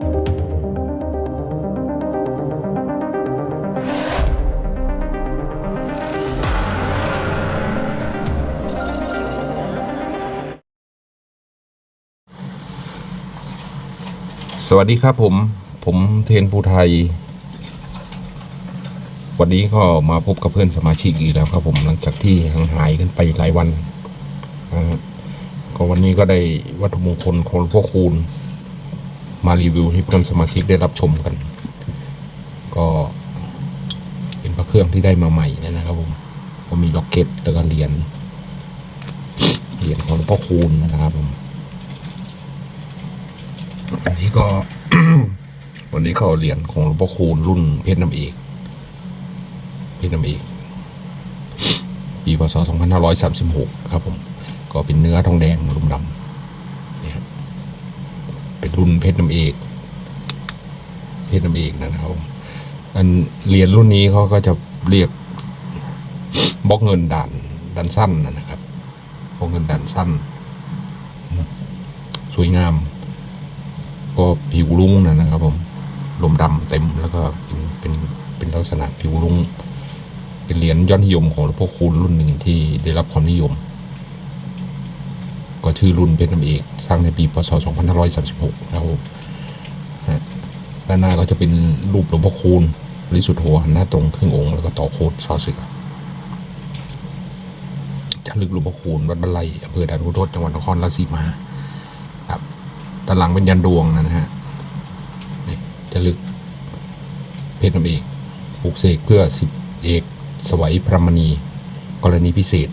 สวัสดีครับผม ผมเทนภูไทย วันนี้ก็มาพบกับเพื่อนสมาชิกอีกแล้วครับผมหลังจากที่ห่างหายกันไปหลายวันนะก็วันนี้ก็ได้วัตถุมงคลของหลวงพ่อคูณ มารีวิวให้เพื่อนสมาชิกได้รับชมกัน ก็เป็นพระเครื่องที่ได้มาใหม่นะครับผมก็มีล็อกเก็ตแล้วก็เหรียญเหรียญของหลวงพ่อคูณนะครับผมอันนี้ก็ วันนี้เขาเอาเหรียญของหลวงพ่อคูณรุ่นเพชรน้ำเอกเพชรน้ำเอกปีพศ2536 ครับผม ก็เป็นเนื้อทองแดงลุ่มดำ เป็นรุ่นเพชรน้ำเอก เพชรน้ำเอกนะครับผมอันเหรียญรุ่นนี้เขาก็จะเรียกบล็อกเงินด่านด่านสั้นนะครับบล็อกเงินด่านสั้น สวยงาม ก็ผิวลุ้งนะนะครับ ผมลมดำเต็มแล้วก็เป็นเป็นเป็นลักษณะผิวลุ้ง เป็นเหรียญยอดนิยมของหลวงพ่อคูณรุ่นหนึ่งที่ได้รับความนิยม ชื่อรุ่นเพชรน้ำเอกสร้างในปีพศ 2536นะครับด้านหน้าก็จะเป็นรูปหลวงพ่อคูณบริสุทธิ์โธหันหน้าตรงครึ่งองค์แล้วก็ต่อโคดซอเสือจารึกหลวงพ่อคูณวัดบันไลอำเภอด่านขุนทดจังหวัดนครราชสีมาครับด้านหลังเป็นยันดวงนะฮะนี่จะลึกเพชรน้ำเอกปลูกเสกเพื่อสิบเอกสวัยพระมณี กรณีพิเศษ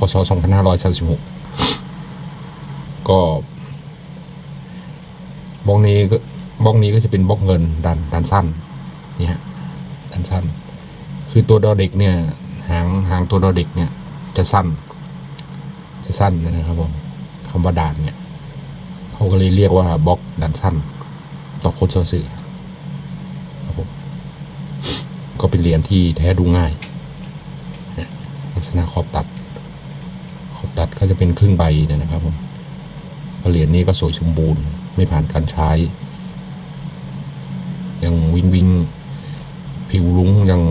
พศ 2536 ก็บล็อกนี้ก็บล็อกนี้ก็จะเป็นบล็อกเงินด้านด้านสั้นนี่ฮะด้านสั้น คือตัวดอเด็กเนี่ยหางหางตัวดอเด็กเนี่ยจะสั้น จะสั้นนะครับผมคำว่าด่านเนี่ยเขาก็เลยเรียกว่าบล็อกด่านสั้น ต่อโคตรสื่อครับผมก็เป็นเหรียญที่แท้ดูง่ายลักษณะขอบตัดขอบ ตัดก็จะเป็นครึ่งใบเนี่ยนะครับผมเหรียญนี้ก็สวยสมบูรณ์ไม่ผ่านการใช้ ยังวิงวิงผิวลุ้งยัง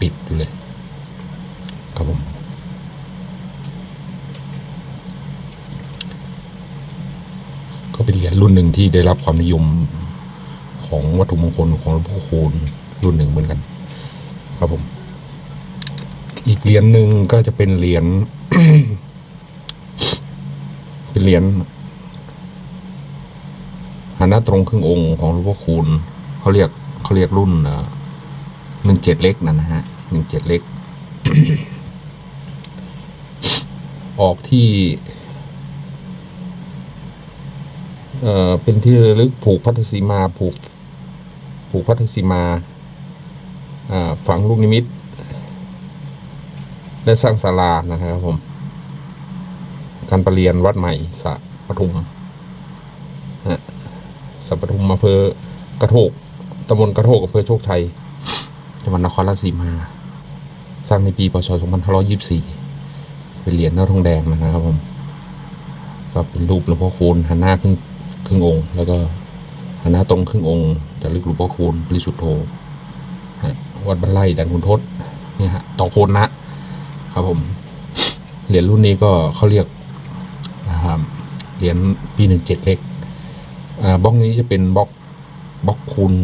ปิดอยู่เลย ครับผม ก็เป็นเหรียญรุ่นหนึ่งที่ได้รับความนิยมของวัตถุมงคลของหลวงพ่อคูณรุ่นหนึ่งเหมือนกัน ครับผม อีกเหรียญหนึ่งก็จะเป็นเหรียญเป็นเหรียญหันหน้าตรงครึ่งองค์ของหลวงพ่อคูณเขาเรียกเขาเรียกรุ่นหนึ่งเจ็ดเล็กนั่นนะฮะหนึ่งเจ็ดเล็ก ออกที่เอ่อเป็นที่ระลึกผูกพัทธสีมาผูกผูกพัทธสีมาอ่าฝังลูกนิมิต ได้สร้างศาลานะครับผม การประเรียนวัดใหม่สะปทุมฮะสะปทุมอำเภอกระโทกตำบลกระโทกอำเภอโชคชัยจังหวัดนครราชสีมา สร้างในปีพศ 2524 เป็นเหรียญเนื้อทองแดงนะครับผมก็เป็นรูปหลวงพ่อคูณหันหน้าครึ่งครึ่งองค์ แล้วก็หันหน้าตรงครึ่งองค์จะลึกหลวงพ่อคูณบริสุทธโธวัดบันไลดันคุณทศเนี่ยฮะต่อโคนนะ ครับผม เหรียญรุ่นนี้ก็เขาเรียกนะครับเหรียญปีหนึ่งเจ็ดเล็กอ่าบล็อกนี้จะเป็นบล็อกบล็อกคูณ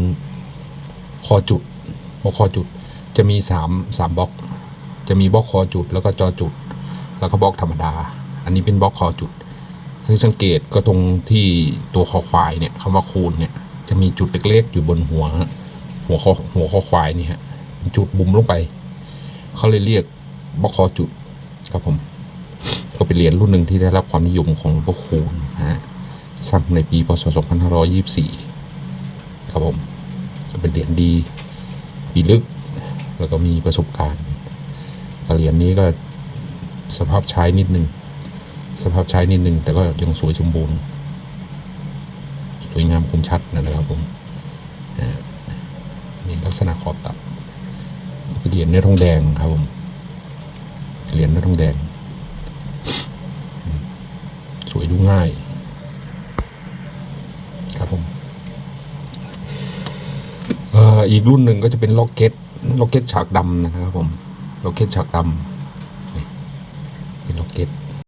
คอจุดบล็อกคอจุด จะมีสามสามบล็อก จะมีบล็อกคอจุด แล้วก็จอจุด แล้วก็บล็อกธรรมดา อันนี้เป็นบล็อกคอจุดถ้าสังเกตก็ตรงที่ตัวคอควายเนี่ยคำว่าคูณเนี่ยจะมีจุดเล็กๆอยู่บนหัว หัวคอหัวคอควายนี่ฮะจุดบุ๋มลงไป เขาเลยเรียก บอคอจุดครับผม ก็เป็นเหรียญรุ่นหนึ่งที่ได้รับความนิยมของหลวงพ่อคูณนะฮะสร้างในปีพศ 2524 ครับผมก็เป็นเหรียญดีปีลึก แล้วก็มีประสบการณ์เหรียญนี้ก็สภาพใช้นิดนึงสภาพใช้นิดนึงแต่ก็ยังสวยสมบูรณ์สวยงามคมชัดนะครับผมนี่ลักษณะขอบตัดเป็นเหรียญเนื้อทองแดงครับผม เหรียญทองแดง สวยดูง่าย ครับผมอีกรุ่นหนึ่งก็จะเป็นล็อกเก็ตล็อกเก็ตฉากดำนะครับผมล็อกเก็ตฉากดำ